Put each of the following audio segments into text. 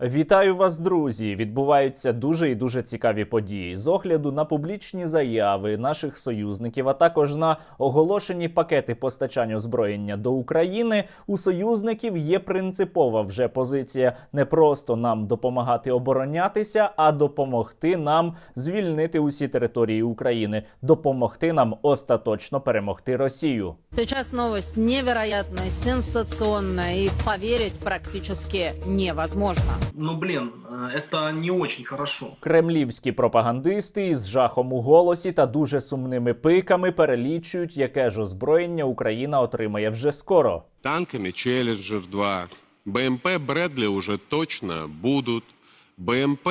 Вітаю вас, друзі! Відбуваються дуже і дуже цікаві події з огляду на публічні заяви наших союзників, а також на оголошені пакети постачань озброєння до України. У союзників є принципова вже позиція не просто нам допомагати оборонятися, а допомогти нам звільнити усі території України, допомогти нам остаточно перемогти Росію. Сейчас новость невероятная, сенсационная и поверить практически невозможно. Ну, блин, э, это не очень хорошо. Кремлівські пропагандисти із жахом у голосі та дуже сумними пиками перелічують, яке ж озброєння Україна отримає вже скоро. танками Челленджер 2. БМП Брэдли уже точно будут. БМП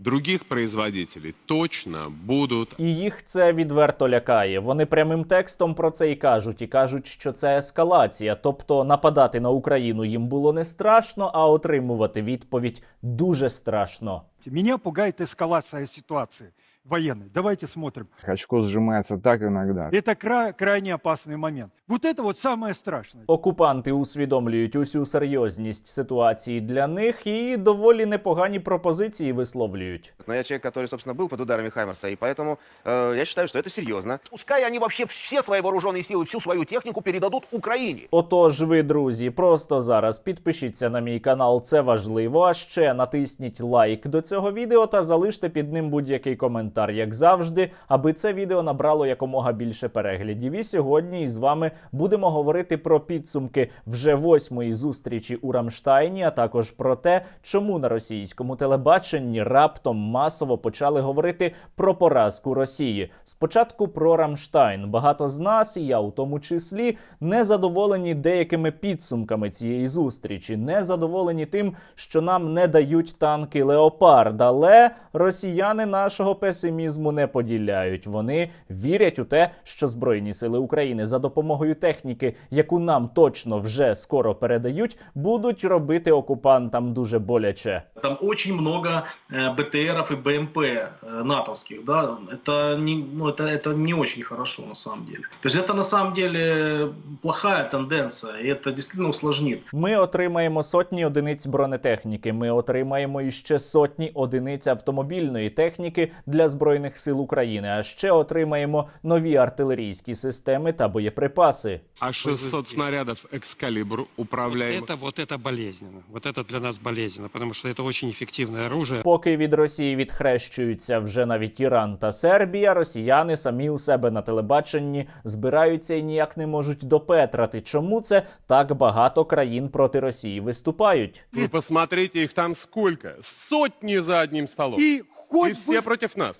других производителей точно будуть. І їх це відверто лякає. Вони прямим текстом про це і кажуть, і кажуть, що це ескалація. Тобто нападати на Україну їм було не страшно, а отримувати відповідь дуже страшно. Мене пугає ескалація ситуации военной. Давайте смотрим. Очко сжимается так иногда. Это кра- крайне опасный момент. Вот это вот самое страшное. Окупанти усвідомлюють усю серйозність ситуації для них і доволі непогані пропозиції висловлюють. Но я человек, который, собственно, был под ударами Хаймерса, и поэтому э, я считаю, что это серьезно. Пускай они вообще все свои вооруженные силы, всю свою технику передадут Украине. Отож, ви, друзі, просто зараз підпишіться на мій канал, це важливо. А ще натисніть лайк до цього відео та залиште під ним будь-який коментар, як завжди, аби це відео набрало якомога більше переглядів. І сьогодні із вами будемо говорити про підсумки вже восьмої зустрічі у Рамштайні, а також про те, чому на російському телебаченні раптом масово почали говорити про поразку Росії. Спочатку про Рамштайн. Багато з нас, і я у тому числі, не задоволені деякими підсумками цієї зустрічі, не задоволені тим, що нам не дають танки Леопард. Але росіяни нашого песимізму не поділяють. Вони вірять у те, що Збройні сили України за допомогою техніки, яку нам точно вже скоро передають, будуть робити окупантам дуже боляче. Там очень много э, БТРов и БМП э, натовских, да. Это не, ну, это, это не очень хорошо на самом деле. То есть это на самом деле плохая тенденция, и это действительно усложнит. Ми отримаємо сотні одиниць бронетехніки. Ми отримаємо іще сотні одиниць автомобільної техніки для збройних сил України. А ще отримаємо нові артилерійські системи та боєприпаси. А 600 снарядов «Экскалибр» управляемых. Это вот это болезненно. Вот это для нас болезненно, потому что это очень эффективное оружие. Поки від Росії відхрещуються вже навіть Іран та Сербія, росіяни самі у себе на телебаченні збираються і ніяк не можуть допетрати. Чому це так багато країн проти Росії виступають? Вы посмотрите, их там сколько. Сотни за одним столом. И хоть И все бы-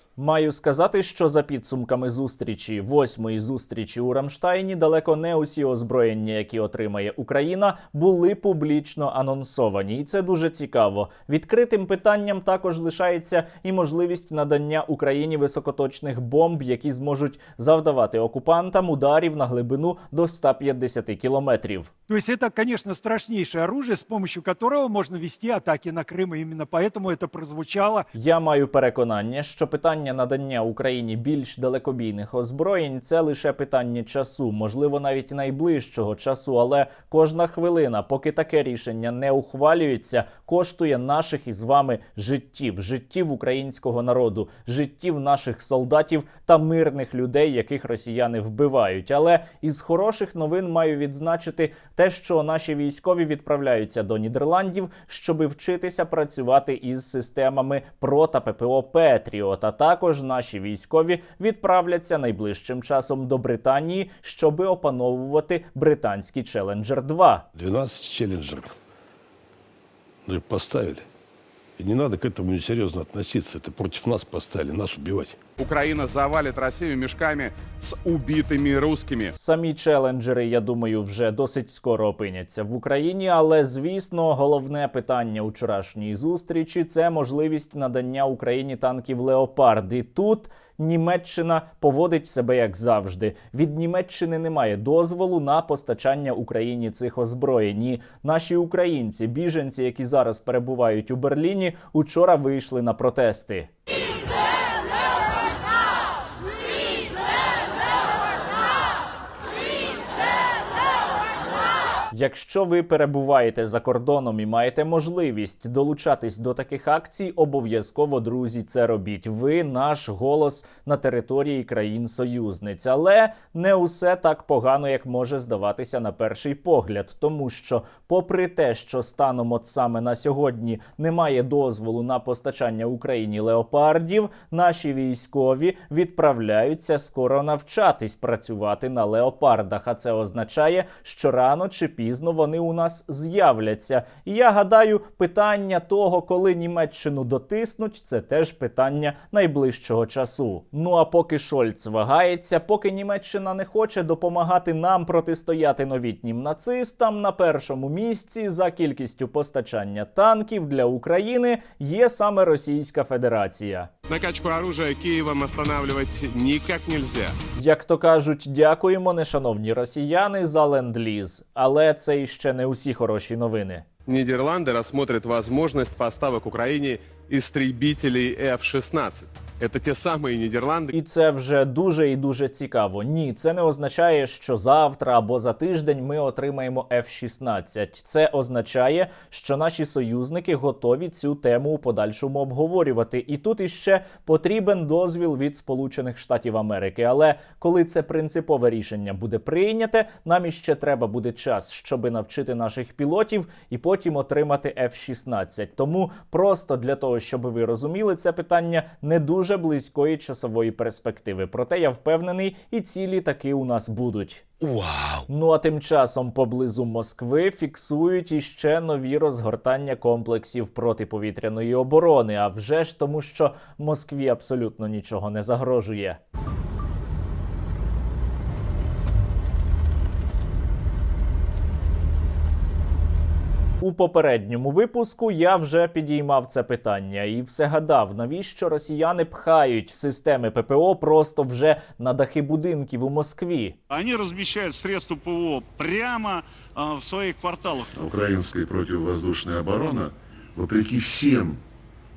против нас. Маю сказати, що за підсумками зустрічі, восьмої зустрічі у Рамштайні, далеко не усі озброєння, які отримає Україна, були публічно анонсовані, і це дуже цікаво. Відкритим питанням також лишається і можливість надання Україні високоточних бомб, які зможуть завдавати окупантам ударів на глибину до 150 кілометрів. То есть это, конечно, страшнейшее оружие, с помощью которого можно вести атаки на Крым. И именно поэтому это прозвучало. Я маю переконання, що питання надання Україні більш далекобійних озброєнь це лише питання часу, можливо, навіть найближчого часу. Але кожна хвилина, поки таке рішення не ухвалюється, коштує наших із вами життів, життів українського народу, життів наших солдатів та мирних людей, яких росіяни вбивають. Але із хороших новин маю відзначити те, що наші військові відправляються до Нідерландів, щоби вчитися працювати із системами ПРО та ППО Петріот. Також наші військові відправляться найближчим часом до Британії, щоби опановувати британський Челенджер 2 12 челленджеров. Ну поставили. И не надо к этому несерьезно относиться. Это против нас поставили, нас убивать. Украина завалит Россию мешками с убитыми русскими. Самі челенджери, я думаю, вже досить скоро опиняться в Україні. Але звісно, головне питання вчорашньої зустрічі це можливість надання Україні танків Леопард. І тут Німеччина поводить себе як завжди. Від Німеччини немає дозволу на постачання Україні цих озброєнь. І наші українці, біженці, які зараз перебувають у Берліні, учора вийшли на протести. Якщо ви перебуваєте за кордоном і маєте можливість долучатись до таких акцій, обов'язково, друзі, це робіть. Ви наш голос на території країн-союзниць. Але не усе так погано, як може здаватися на перший погляд, тому що, попри те, що станом от саме на сьогодні немає дозволу на постачання Україні леопардів, наші військові відправляються скоро навчатись працювати на леопардах. А це означає, що рано чи пізно вони у нас з'являться. І я гадаю, питання того, коли Німеччину дотиснуть, це теж питання найближчого часу. Ну а поки Шольц вагається, поки Німеччина не хоче допомагати нам протистояти новітнім нацистам, на першому місці за кількістю постачання танків для України є саме Російська Федерація. Накачку оружия Киевом останавливать никак нельзя. Як то кажуть, дякуємо, нешановні росіяни, за ленд-ліз. Але це іще не усі хороші новини. Нідерланди розглядають можливість поставок Україні истребителей F-16. Это те самые Нидерланды, І це вже дуже і дуже цікаво. Ні, це не означає, що завтра або за тиждень ми отримаємо F-16. Це означає, що наші союзники готові цю тему у подальшому обговорювати. І тут іще потрібен дозвіл від Сполучених Штатів Америки. Але коли це принципове рішення буде прийняте, нам іще треба буде час, щоби навчити наших пілотів і потім отримати F-16. Тому просто для того, щоб ви розуміли, це питання не дуже близької часової перспективи. Проте я впевнений, і ці літаки у нас будуть. Вау! Ну а тим часом поблизу Москви фіксують іще нові розгортання комплексів протиповітряної оборони. А вже ж тому, що Москві абсолютно нічого не загрожує. У попередньому випуску я вже підіймав це питання і все гадав, навіщо росіяни пхають системи ППО просто вже на дахи будинків у Москві. Они размещают средства ПВО прямо а, в своих кварталах. Украинская противовоздушная оборона, вопреки всем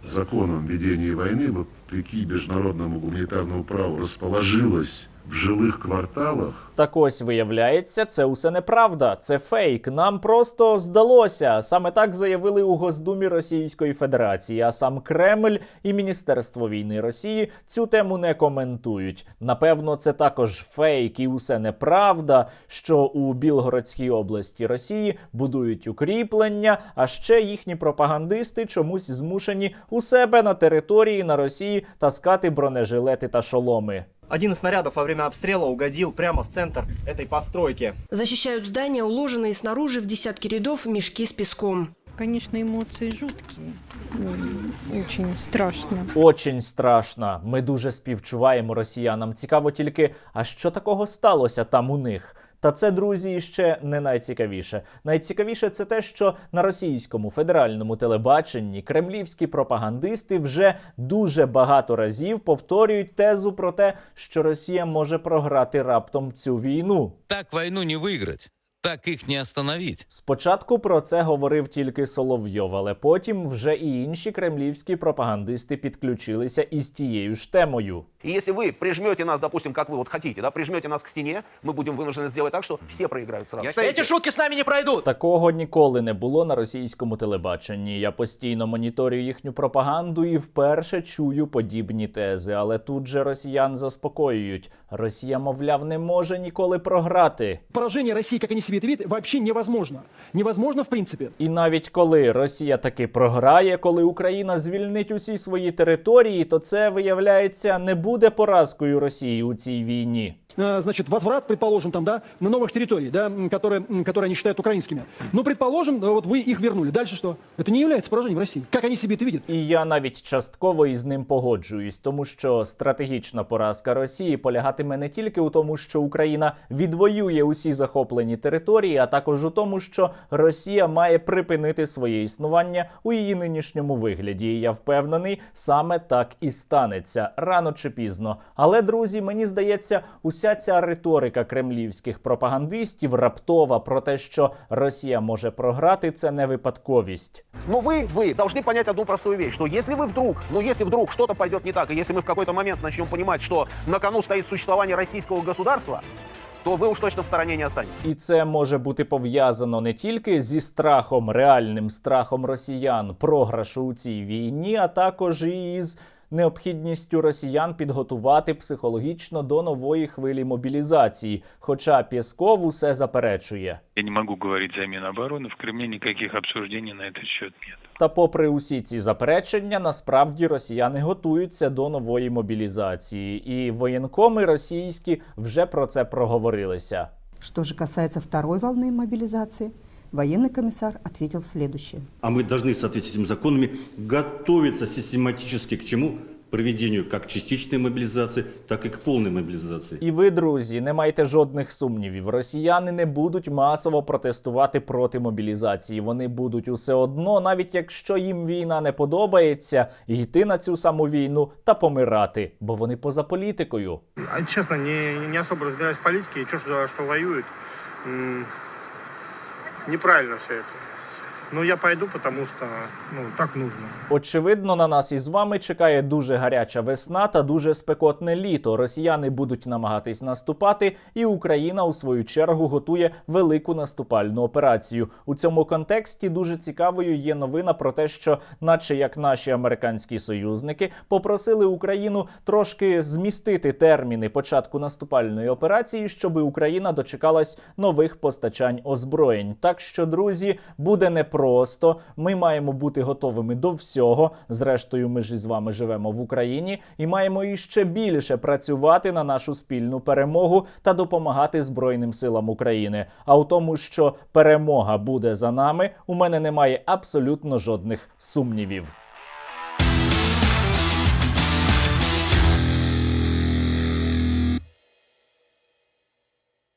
законам ведения войны, вопреки международному гуманитарному праву, расположилась в жилых кварталах Так ось виявляється, це усе неправда, це фейк. Нам просто здалося. Саме так заявили у Госдумі Російської Федерації. А сам Кремль і Міністерство війни Росії цю тему не коментують. Напевно, це також фейк і усе неправда, що у Білгородській області Росії будують укріплення, а ще їхні пропагандисти чомусь змушені у себе на території на Росії таскати бронежилети та шоломи. Один из снарядов во время обстрела угодил прямо в центр этой постройки. Защищают здания, уложенные снаружи в десятки рядов мешки с песком. Конечно, эмоции жуткие. Очень страшно. Очень страшно. Ми дуже співчуваємо росіянам. Цікаво тільки, а що такого сталося там у них? Та це, друзі, ще не найцікавіше. Найцікавіше це те, що на російському федеральному телебаченні кремлівські пропагандисти вже дуже багато разів повторюють тезу про те, що Росія може програти раптом цю війну. Так війну не выиграть, так их не остановить. Спочатку про це говорив тільки Соловйов, але потім вже і інші кремлівські пропагандисти підключилися із тією ж темою. И если вы прижмете нас, допустим, как вы вот хотите, да, прижмете нас к стене, мы будем вынуждены сделать так, что все проиграют сразу. Эти шутки с нами не пройдут! Такого ніколи не було на російському телебаченні. Я постійно моніторю їхню пропаганду і вперше чую подібні тези. Але тут же росіян заспокоюють. Росія, мовляв, не може ніколи програти. Поражение России, как они себе видят, вообще невозможно. Невозможно в принципі. І навіть коли Росія таки програє, коли Україна звільнить усі свої території, то це виявляється не буде поразкою Росії у цій війні. Э, Значит, возврат, предположим, там, да, на новых территорий, да, м, которые, м, которые они считают украинскими. Ну, предположим, э, вот вы их вернули. Дальше что? Это не является поражением России. Как они себе это видят? І я навіть частково із ним погоджуюсь, тому що стратегічна поразка Росії полягатиме не тільки у тому, що Україна відвоює усі захоплені території, а також у тому, що Росія має припинити своє існування у її нинішньому вигляді. І я впевнений, саме так і станеться рано чи пізно. Але друзі, мені здається, уся ця риторика кремлівських пропагандистів раптова про те, що Росія може програти, це не випадковість. Но вы, вы должны понять одну простую вещь, что если вы вдруг, ну если вдруг что-то пойдет не так, и если мы в какой-то момент начнем понимать, что на кону стоит существование российского государства, то вы уж точно в стороне не останетесь. І це може бути пов'язано не тільки зі страхом, реальним страхом росіян програшу у цій війні, а також і з необхідністю росіян підготувати психологічно до нової хвилі мобілізації. Хоча Пєсков усе заперечує. Я не могу говорить за Минобороны. В Кремле никаких обсуждений на этот счет нет. Та, попри усі ці заперечення, насправді росіяни готуються до нової мобілізації, і воєнкоми російські вже про це проговорилися. Что же касается второй волны мобилизации, военный комиссар ответил следующее. А мы должны в соответствии с этими законами готовиться систематически к чему? Проведению как частичной мобилизации, так и к полной мобилизации. І ви, друзі, не майте жодних сумнівів. Росіяни не будуть масово протестувати проти мобілізації. Вони будуть усе одно, навіть якщо їм війна не подобається, йти на цю саму війну та помирати, бо вони поза політикою. А, честно, не, не особо разбираюсь в политике, и что, что, что воюют. М, Неправильно все это. Но я пойду, потому что ну, так нужно. Очевидно, на нас із вами чекає дуже гаряча весна та дуже спекотне літо. Росіяни будуть намагатись наступати, і Україна у свою чергу готує велику наступальну операцію. У цьому контексті дуже цікавою є новина про те, що, наче як наші американські союзники, попросили Україну трошки змістити терміни початку наступальної операції, щоби Україна дочекалась нових постачань озброєнь. Так що, друзі, буде непросто. Ми маємо бути готовими до всього. Зрештою, ми ж із вами живемо в Україні і маємо іще більше працювати на нашу спільну перемогу та допомагати Збройним силам України. А у тому, що перемога буде за нами, у мене немає абсолютно жодних сумнівів.